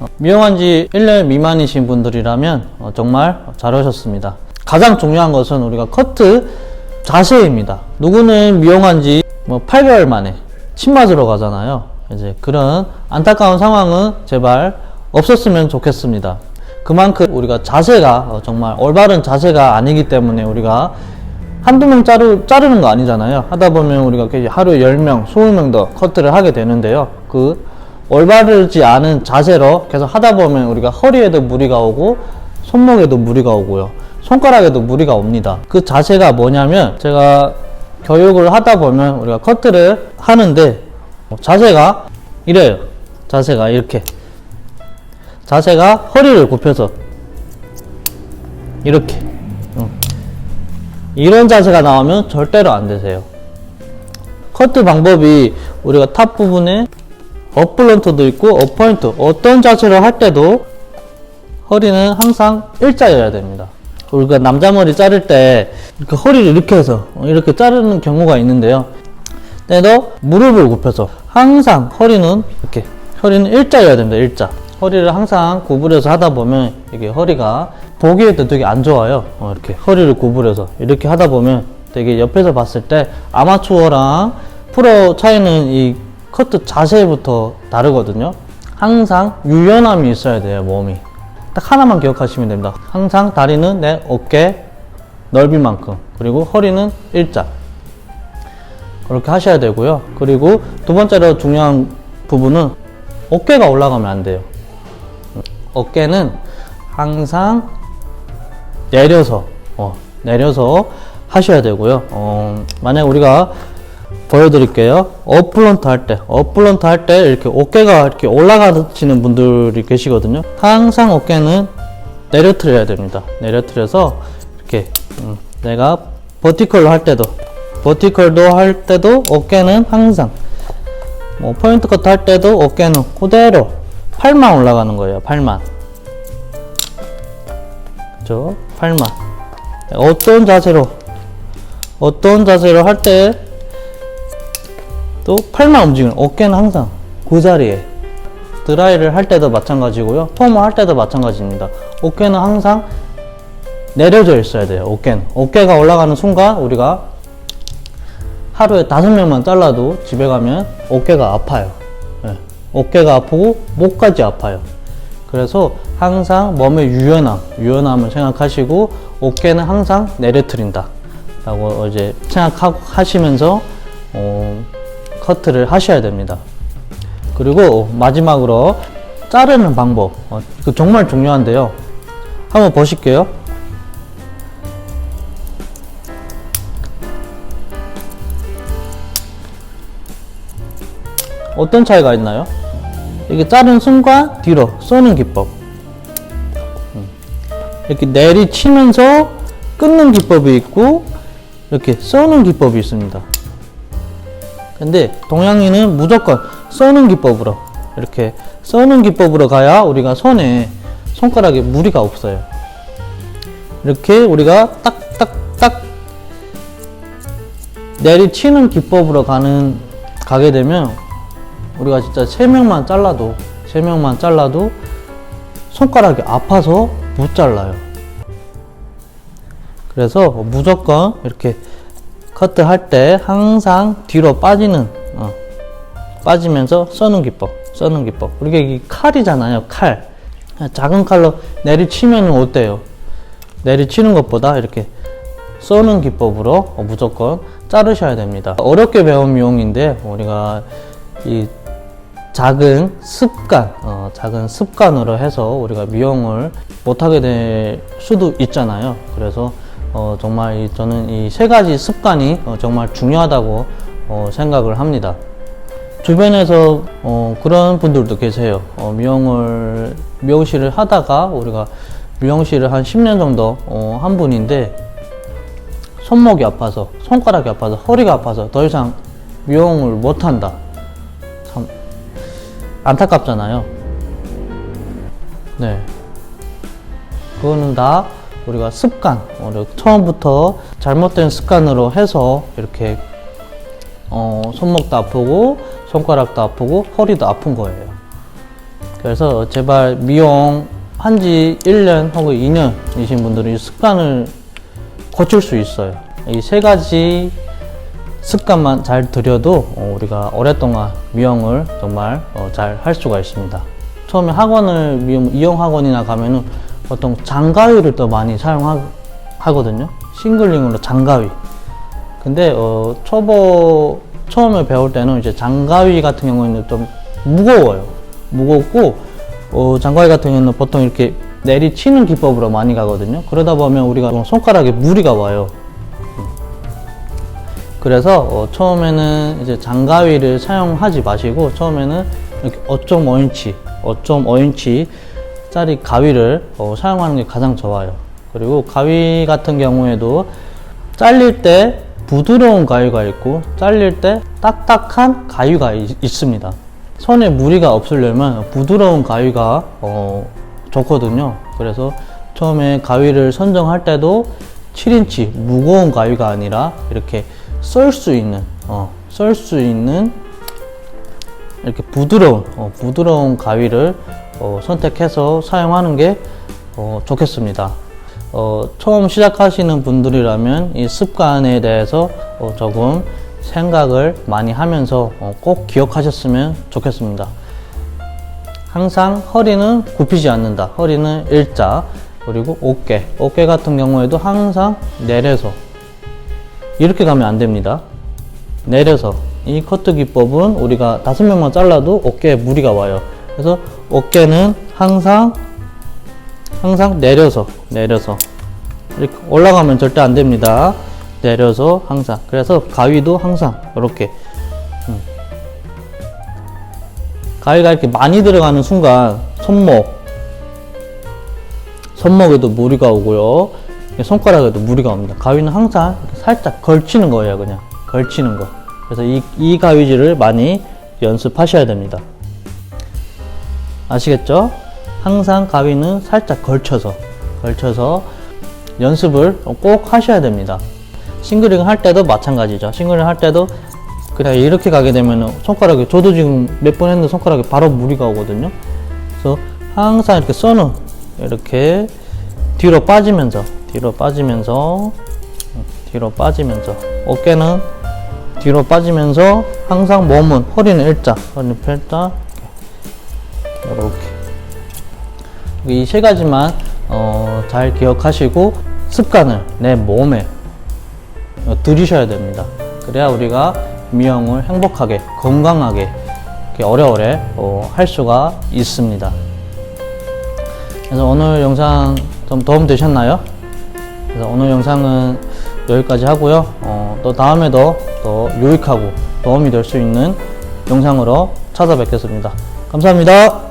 어, 미용한 지 1년 미만이신 분들이라면 어, 정말 잘 오셨습니다. 가장 중요한 것은 우리가 커트 자세입니다. 누구는 미용한 지 뭐 8개월 만에 침 맞으러 가잖아요. 이제 그런 안타까운 상황은 제발 없었으면 좋겠습니다. 그만큼 우리가 자세가 어, 정말 올바른 자세가 아니기 때문에 우리가 한두 명 자르, 자르는 거 아니잖아요. 하다 보면 우리가 하루에 10명, 20명 더 커트를 하게 되는데요. 그 올바르지 않은 자세로 계속 하다 보면 우리가 허리에도 무리가 오고 손목에도 무리가 오고요. 손가락에도 무리가 옵니다. 그 자세가 뭐냐면 제가 교육을 하다 보면 우리가 커트를 하는데 자세가 이래요. 자세가 이렇게. 자세가 허리를 굽혀서 이렇게. 응. 이런 자세가 나오면 절대로 안 되세요. 커트 방법이 우리가 탑 부분에 업블런트도 있고 업포인트 어떤 자세를 할 때도 허리는 항상 일자여야 됩니다. 우리가 남자 머리 자를 때 이렇게 허리를 이렇게 해서 이렇게 자르는 경우가 있는데요. 때도 무릎을 굽혀서 항상 허리는 이렇게 허리는 일자여야 됩니다. 일자. 허리를 항상 구부려서 하다 보면 이게 허리가 보기에도 되게 안 좋아요. 어, 이렇게 허리를 구부려서 이렇게 하다 보면 되게 옆에서 봤을 때 아마추어랑 프로 차이는 이 커트 자세부터 다르거든요. 항상 유연함이 있어야 돼요, 몸이. 딱 하나만 기억하시면 됩니다. 항상 다리는 내 어깨 넓이만큼, 그리고 허리는 일자. 그렇게 하셔야 되고요. 그리고 두 번째로 중요한 부분은 어깨가 올라가면 안 돼요. 어깨는 항상 내려서, 어, 내려서 하셔야 되고요. 어, 만약 우리가 보여드릴게요. 업플런트 할 때, 업플런트 할 때 이렇게 어깨가 이렇게 올라가시는 분들이 계시거든요. 항상 어깨는 내려트려야 됩니다. 내려트려서 이렇게 음, 내가 버티컬로 할 때도, 버티컬도 할 때도 어깨는 항상 뭐 포인트 커트 할 때도 어깨는 그대로 팔만 올라가는 거예요. 팔만. 그죠? 팔만. 어떤 자세로 어떤 자세로 할때 또 팔만 움직이는 어깨는 항상 그 자리에 드라이를 할 때도 마찬가지고요. 톰을 할 때도 마찬가지입니다. 어깨는 항상 내려져 있어야 돼요. 어깨는 어깨가 올라가는 순간 우리가 하루에 다섯 명만 잘라도 집에 가면 어깨가 아파요. 예. 어깨가 아프고 목까지 아파요. 그래서 항상 몸의 유연함, 유연함을 생각하시고 어깨는 항상 내려트린다. 라고 이제 생각하시면서 어, 커트를 하셔야 됩니다. 그리고 마지막으로 자르는 방법. 어, 그 정말 중요한데요. 한번 보실게요. 어떤 차이가 있나요? 이게 자른 순간 뒤로 쏘는 기법. 음. 이렇게 내리치면서 끊는 기법이 있고 이렇게 쏘는 기법이 있습니다. 근데 동양인은 무조건 쏘는 기법으로 이렇게 쏘는 기법으로 가야 우리가 손에 손가락에 무리가 없어요. 이렇게 우리가 딱딱딱 내리치는 기법으로 가는 가게 되면 우리가 진짜 세 명만 잘라도 세 명만 잘라도 손가락이 아파서 못 잘라요. 그래서 무조건 이렇게 커트 할 때 항상 뒤로 빠지는 어, 빠지면서 써는 기법, 써는 기법. 우리가 이 칼이잖아요, 칼. 작은 칼로 내리치면 어때요? 내리치는 것보다 이렇게 써는 기법으로 무조건 자르셔야 됩니다. 어렵게 배운 미용인데 우리가 이 작은 습관, 어, 작은 습관으로 해서 우리가 미용을 못하게 될 수도 있잖아요. 그래서 어, 정말 이, 저는 이 세 가지 습관이 어, 정말 중요하다고 어, 생각을 합니다. 주변에서 어, 그런 분들도 계세요. 어, 미용을 미용실을 하다가 우리가 미용실을 한 10년 정도 어, 한 분인데 손목이 아파서 손가락이 아파서 허리가 아파서 더 이상 미용을 못 한다. 참 안타깝잖아요. 네. 그거는 다 우리가 습관, 우리 처음부터 잘못된 습관으로 해서 이렇게 어, 손목도 아프고 손가락도 아프고 허리도 아픈 거예요. 그래서 제발 미용 한 지 1년 혹은 2년이신 분들은 이 습관을 고칠 수 있어요. 이 세 가지 습관만 잘 들여도 어, 우리가 오랫동안 미용을 정말 어, 잘할 수가 있습니다. 처음에 학원을 미용, 이용 학원이나 가면은 보통 장가위를 또 많이 사용하거든요. 싱글링으로 장가위. 근데 어, 초보 처음에 배울 때는 이제 장가위 같은 경우에는 좀 무거워요. 무겁고 어, 장가위 같은 경우는 보통 이렇게 내리치는 기법으로 많이 가거든요. 그러다 보면 우리가 손가락에 무리가 와요. 그래서 어, 처음에는 이제 장가위를 사용하지 마시고 처음에는 이렇게 5.5인치, 5.5인치 짜리 가위를 어, 사용하는 게 가장 좋아요. 그리고 가위 같은 경우에도 잘릴 때 부드러운 가위가 있고 잘릴 때 딱딱한 가위가 있, 있습니다. 손에 무리가 없으려면 부드러운 가위가 어, 좋거든요. 그래서 처음에 가위를 선정할 때도 7인치 무거운 가위가 아니라 이렇게 썰 수 있는 어, 썰수 있는 이렇게 부드러운 어, 부드러운 가위를 어, 선택해서 사용하는 게 어, 좋겠습니다. 어, 처음 시작하시는 분들이라면 이 습관에 대해서 어, 조금 생각을 많이 하면서 어, 꼭 기억하셨으면 좋겠습니다. 항상 허리는 굽히지 않는다. 허리는 일자. 그리고 어깨. 어깨 같은 경우에도 항상 내려서. 이렇게 가면 안 됩니다. 내려서. 이 커트 기법은 우리가 다섯 명만 잘라도 어깨에 무리가 와요. 그래서 어깨는 항상, 항상 내려서, 내려서. 이렇게 올라가면 절대 안 됩니다. 내려서 항상. 그래서 가위도 항상 이렇게. 가위가 이렇게 많이 들어가는 순간 손목 손목에도 무리가 오고요 손가락에도 무리가 옵니다 가위는 항상 살짝 걸치는 거예요 그냥 걸치는 거 그래서 이, 이 가위질을 많이 연습하셔야 됩니다 아시겠죠? 항상 가위는 살짝 걸쳐서 걸쳐서 연습을 꼭 하셔야 됩니다. 싱글링 할 때도 마찬가지죠. 싱글링 할 때도 그냥 이렇게 가게 되면 손가락에 저도 지금 몇 번 했는데 손가락에 바로 무리가 오거든요. 그래서 항상 이렇게 써는 이렇게 뒤로 빠지면서 뒤로 빠지면서 뒤로 빠지면서. 어깨는 뒤로 빠지면서 항상 몸은 허리는 일자 허리는 일자 이렇게 이 세 가지만 어, 잘 기억하시고 습관을 내 몸에 어, 들이셔야 됩니다. 그래야 우리가 미용을 행복하게 건강하게 오래오래 어, 할 수가 있습니다. 그래서 오늘 영상 좀 도움 되셨나요? 그래서 오늘 영상은 여기까지 하고요. 어, 또 다음에도 더 유익하고 도움이 될 수 있는 영상으로 찾아뵙겠습니다. 감사합니다.